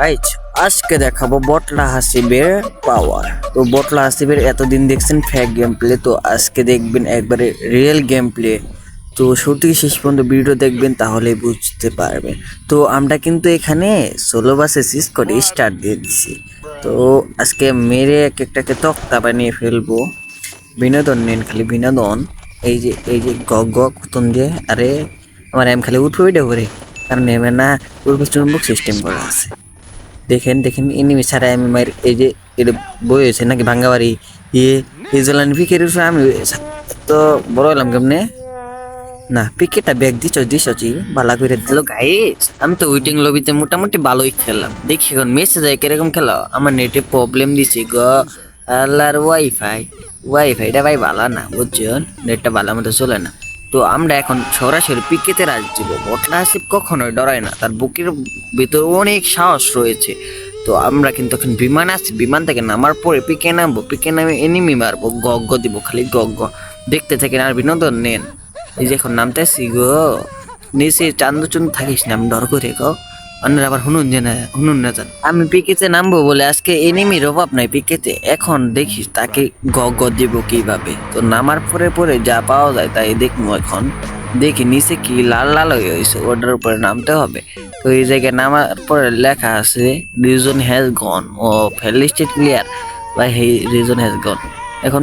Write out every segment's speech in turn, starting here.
Guys আজকে দেখাবো বটলা হাসিবের পাওয়ার তো বটলা হাসিবের এতদিন দেখছেন ফ্যাক গেম প্লে তো আজকে দেখবেন একবারে রিয়েল গেম প্লে তো থেকে শেষ পর্যন্ত ভিডিও দেখবেন তাহলে বুঝতে পারবেন। তো আমরা কিন্তু এখানে ষোলো বাসে সিস করে স্টার্ট দিয়ে দিচ্ছি তো আজকে মেরে এক একটাকে তক্তা বানিয়ে ফেলব। বিনোদন, নেন খালি বিনোদন। এই যে এই যে গ গ কুতন দিয়ে, আরে, আমার এম খালি উঠবে ওইটা করে কারণ নেমে না পূর্ব চুম্বক সিস্টেম করা আছে। দেখেন দেখেন এনিমি ছাড়া আমি মায়ের এই যে বই হয়েছে নাকি ভাঙ্গাবাড়ি? ইয়ে এই জলানি পিকের আমি তো বড় হলাম কেমনে? না পিকেটটা ব্যাগ দিছ দিছ ভালো করে দিল। গাইস আমি তো উইটিং লবিতে মোটামুটি ভালোই খেললাম। দেখি এখন মেসেজ যায় কীরকম খেলা? আমার নেটে প্রবলেম দিছে গ। আল্লাহর ওয়াইফাই ওয়াইফাইটা ভাই ভালো না, বুঝছেন? নেটটা ভালো মতো চলে না। তো আমরা এখন সরাসরি পিকেতে রাজ দিব বটলা হাসিব কখনোই ডরায় না। তার বুকের ভিতরে অনেক সাহস রয়েছে। তো আমরা কিন্তু এখন বিমান আসছি। বিমান থেকে নামার পরে পিকে নামবো। পিকে নামে এনিমি মারবো। গগ্গ দিব খালি গগ্গ দেখতে থাকেন আর বিনোদন নেন। এই যে এখন নামতেছি গো। নিচে চান্দ চুন্দ থাকিস না, আমি ডর করে, গো। অন্যরা আবার হুনুন না হুনুন না যান আমি পিকেতে নামবো বলে আজকে এনিমির অভাব নাই পিকেতে। এখন দেখিস তাকে গ গ দিব কীভাবে। তো নামার পরে পরে যা পাওয়া যায় তাই দেখব এখন। দেখি নিচে কি লাল লাল হয়ে হয়েছে ওটার উপরে নামতে হবে। তো এই জায়গায় নামার পরে লেখা আছে রিজন হ্যাজ গন ও ফেলিস্টেড ক্লিয়ার বা হে রিজন হ্যাজ গন এখন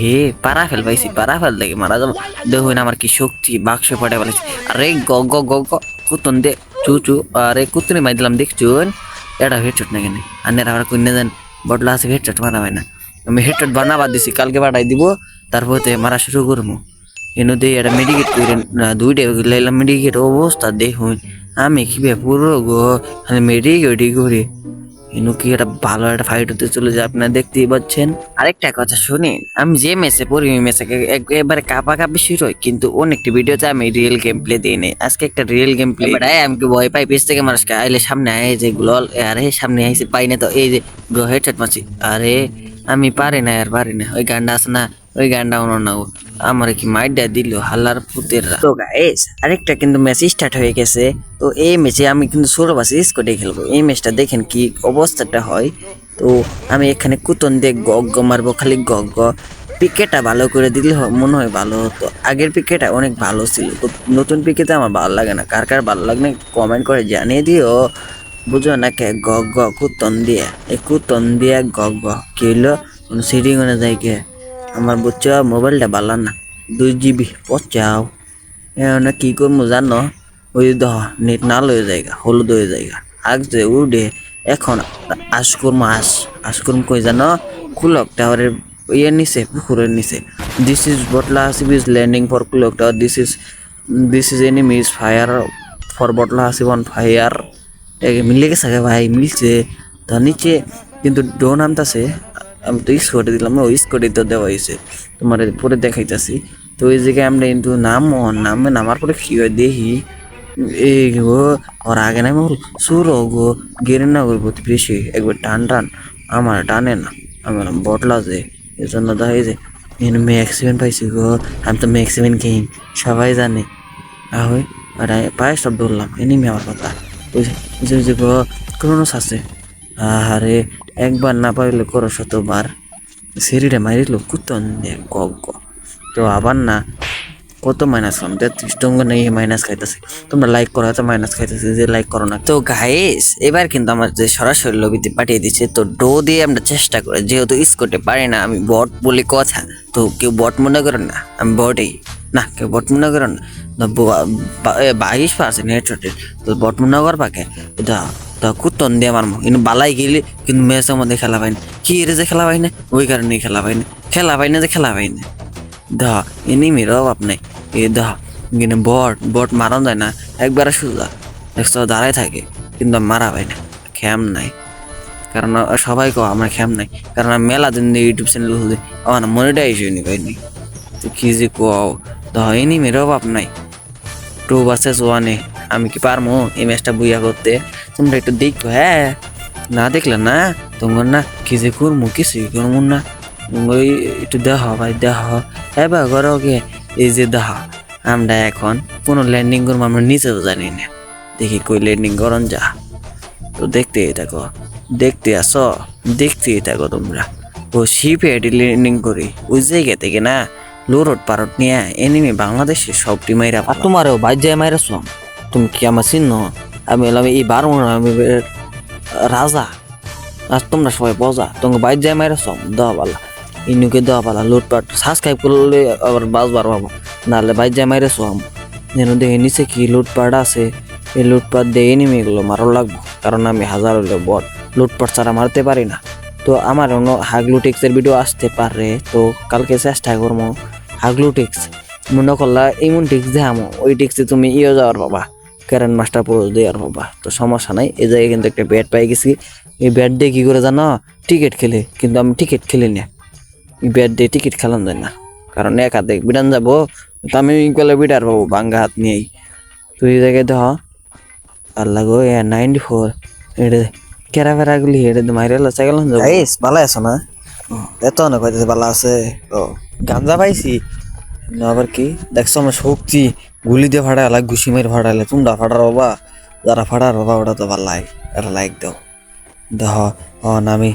হে, পারা ফেল পাইছি, পারা ফেল দেখে মারা যাব। দেখুন আমার কি শক্তি, বাক্স পড়ে বলেছি আরে গ গ গ গ কুতন দে চু চু আরে কুতনি মাই দিলাম দেখছুন এটা হেডশট না কেন। আনের আবার কইনে দেন। বটলা আছে হেডশট না। আমি হেডশট বানাবার দিছি, কালকে বাড়াই দিব, তারপর মারা শুরু করব। এনে দিয়ে এটা মেডিকেট করে দুইটা লাইলাম মেডিকেট অবস্থা দেখুন। আমি কি পুরো গো আমি মেডিকেটই করি। এনু কি একটা ভালো একটা ফাইট হতে চলেছে, আপনারা দেখতেই পাচ্ছেন। আরেকটা কথা শুনেন, আমি যে মেসে পড়ি, ওই মেসে এবারে কাপা কাপি শুরু হয়, কিন্তু অনেকটি ভিডিওতে আমি রিয়েল গেম প্লে দিই নাই। আজকে একটা রিয়েল গেম প্লে আমি কি ভয় পাই পেছ থেকে মানুষকে, আইলে সামনে আয় যে গ্লোল আরে সামনে আইসে পাই না তো, এই যে গ্রহের মারছি, আরে আমি পারি না, আর পারি না। ওই গানটা আছে না, ওই গানটা অন্য না। আমার কি মাইডা দিল হাল্লার পুতের তো গাইস আরেকটা কিন্তু ম্যাচ স্টার্ট হয়ে গেছে। তো এই ম্যাচে আমি কিন্তু ষোলো বাসে স্কোটে খেলব। এই ম্যাচটা দেখেন কি অবস্থাটা হয়। তো আমি এখানে কুতন দিয়ে গগ্গ মারবো, খালি গগ্গ পিকেটা ভালো করে দিলে মনে হয় ভালো হতো। আগের পিকেটা অনেক ভালো ছিল। তো নতুন পিকেতে আমার ভালো লাগে না। কার কার ভালো লাগে না কমেন্ট করে জানিয়ে দিও। বুঝো না কে? গ গ, কুতন দিয়ে। এই কুতন দিয়ে গ গ। কি হলো সিডিং না যায় কে? আমার বুঝছ, মোবাইলটা ভালো না। দুই জিবি, পচাও। এখন কি করব জানো? ওই দহ নেট না লয়ে জায়গা হলুদ হয়ে জায়গা আগ যে উঠে এখন আশ করব আশ আশ কই জানো? কুলক টাওয়ারের ইয়ে নিচে, পুকুরের নিচে। This is বটলা Hasib is landing for কুলক tower this is this is enemies fire for বটলা Hasib on fire মিলে গেছে ভাই, মিলছে। তো নিচে কিন্তু ডো নামতাছে আমি তো স্কোয়াডে দিলাম ওই স্কোয়াডে তো দেওয়া হয়েছে। তোমার পরে দেখাইতাছি। তো ওই জায়গায় আমরা কিন্তু নাম, নামে নামার পরে কি হয় দেখি। এই গো, ওর আগে নামে বল সুর গো, গেরে না প্রতি বেশি। একবার টান টান। আমার টানে না। আমার বটলা যে এই জন্য দেখা যে এখানে ম্যাক্সিমেন পাইছি গো। আমি তো ম্যাক্সিমেন কিং সবাই জানে। আহই আরে পায়ে সব ধরলাম। এনিমি আমার কথা। ক্রোনোস আছে আরে একবার না পাইলে করো শতবার। সিঁড়িটা মারিল কুতন কক তো আবার না কত মাইনাস খাম টঙ্গ নেই মাইনাস খাইতেছে। তোমরা লাইক করো তো মাইনাস খাইতেছে যে লাইক করো না। তো গাইস এবার কিন্তু আমার যে সরাসরি লবিতে পাঠিয়ে দিচ্ছে, তো ডো দিয়ে আমরা চেষ্টা করি। যেহেতু স্কোটে পারি না, আমি বট বলে কথা, তো কেউ বট মনে করো না, আমি বটেই না, কেউ বট মনে করো না। বাইশ পার্সেন্ট হেডশটে তো বট মনে করবা কে? এটা তো কুত্তন দিয়ে আমার কিন্তু বালাই গেলে কিন্তু ম্যাচের মধ্যে খেলা পাই না। কি রে যে খেলা পাই না? ওই কারণেই খেলা পাই না। খেলা পাই না যে খেলা পাই না। দা এনিমির অভাব নেই এ দা কিন্তু বট বট মারা যায় না, একবারে সোজা একশো দাঁড়ায় থাকে, কিন্তু মারা পাই না, খ্যাম নাই। কারণ সবাই কো আমার খ্যাম নাই। কারণ মেলা দিন ইউটিউব চ্যানেল খুলে আমার মনিটাইজ হয়নি। পাইনি তো কি যে কও? দা এনিমির অভাব নাই টু ভার্সেস ওয়ানে আমি কি পারমু এই ম্যাচটা বুইয়া করতে? তোমরা একটু দেখো হ্যাঁ? না দেখলে না, তোমার না কি যে করমু, কিছুই করমু না। ওই একটু দেহ ভাই দেহ এবার করো গে এই যে দেহ আমরা এখন কোনো ল্যান্ডিং করব আমরা নিচেও জানি না। দেখি কই ল্যান্ডিং করন যা। তো দেখতেই থাকো, দেখতে আসো দেখতেই থাকো তোমরা। ও শিপে এটি ল্যান্ডিং করি। ওই জায়গা থেকে না লোরট পারট নিয়ে এনিমি বাংলাদেশের সবটি মাইরা আর তোমারও বাজ্যে মাইরাছ তুমি কি আমার চিহ্ন? আমি হলাম এই বারো আমি রাজা। আর তোমরা সবাই বজা তোমাকে বাইর যায় মাইরাছ দেওয়া ইনুকে দেওয়া পালা, লুটপাট। সাবস্ক্রাইব করলে আবার বাজবার পাবো, নাহলে বাইর যায় মাইরাছ যেন দেখে নিচে কি লুটপাট আছে, এই লুটপাট দিয়ে এনিমি এগুলো মারো লাগবো, কারণ আমি হাজার হইলে বট। লুটপাট ছাড়া মারতে পারি না। তো আমার অন্য হাগলুটিক্সের ভিডিও আসতে পারে, তো কালকে চেষ্টা করব হাগলুটিক্স মনে করলা এমন টিক্স দেখামো ওই টিক্সে তুমি ইয়ে যাওয়ার পাবা ক্যারেন মাস্টার পুরো দেওয়ার বাবা তো সমস্যা নাই, এই জায়গায় কিন্তু একটা ব্যাট পাই গেছি। এই ব্যাট দিয়ে কি করে জানো? টিকিট খেলে, কিন্তু আমি টিকিট খেলি না। ব্যাট দিয়ে টিকিট খেলান যায় না। কারণ এক হাতে বিডান যাব, তো আমি গেলে বিডার পাবো, বাঙ্গা হাত নিয়েই। তো এই জায়গায় দেখ, আল্লাহ গো, এ নাইনটি ফোর এটা কেরা ফেরা গুলি এটা মাইরে লাচা গেলাম গাইস ভালো আছো না? এত না কইতে ভালো আছে? ও, গাঞ্জা পাইছি। আবার কি? দেখছ আমার শক্তি, গুলি দিয়ে ফাটা লাগ ঘুষি মারি ফাটালে তোমরা ফাটার বাবা। যারা ফাটার বাবা ওটা তো ভালো লাগে এটা লাইক দাও। দেহ অন আমি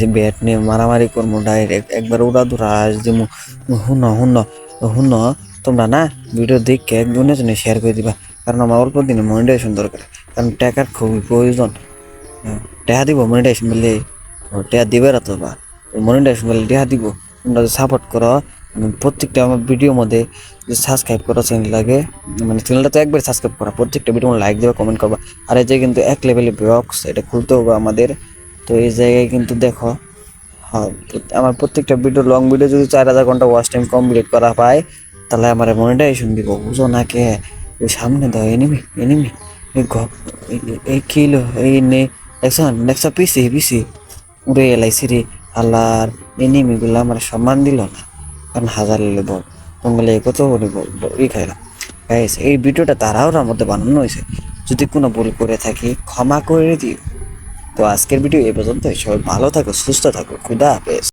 যে ব্যাট নিয়ে মারামারি করব ডাইরেক্ট একবার উড়া দুরা আজ দিমু। শুন শুন শুন তোমরা না ভিডিও দেখে একজনের জন্য শেয়ার করে দিবা। কারণ আমার অল্প দিনে মনিটাইজেশন দরকার। কারণ টাকার খুবই প্রয়োজন। টাকা দিব মনিটাইজেশন বললে টাকা দিবে না তো বা? মনিটাইজেশন টাকা দিব। তোমরা সাপোর্ট করো প্রত্যেকটা আমার ভিডিওর মধ্যে যে সাবস্ক্রাইব করা চ্যানেল লাগে মানে চ্যানেলটা তো একবার সাবস্ক্রাইব করা, প্রত্যেকটা ভিডিও লাইক দেবে কমেন্ট করবা। আর এই যে কিন্তু এক লেভেলের ব্লগস এটা খুলতে হবে আমাদের। তো এই জায়গায় কিন্তু দেখো হ্যাঁ আমার প্রত্যেকটা ভিডিও লং ভিডিও যদি চার হাজার ঘণ্টা ওয়াচ টাইম কমপ্লিট করা পায়, তাহলে আমার মনিটাইজেশন দিব, বুঝো না কে? সামনে দাও এনিমি এনিমি এই কিলো এই নে, দেখছ দেখছ পিসি পিসি উড়ে এলাইছি রে আল্লাহর এনিমিগুলো আমার সম্মান দিল না, কারণ হাজার লেলে বল তোমাকে কত ই খাইলাম। এই ভিডিওটা তারাও মধ্যে বানানো হয়েছে। যদি কোনো ভুল করে থাকি, ক্ষমা করে দিও। তো আজকের ভিডিও এ পর্যন্ত সবাই ভালো থাকো সুস্থ থাকো। খুদা হাফেজ।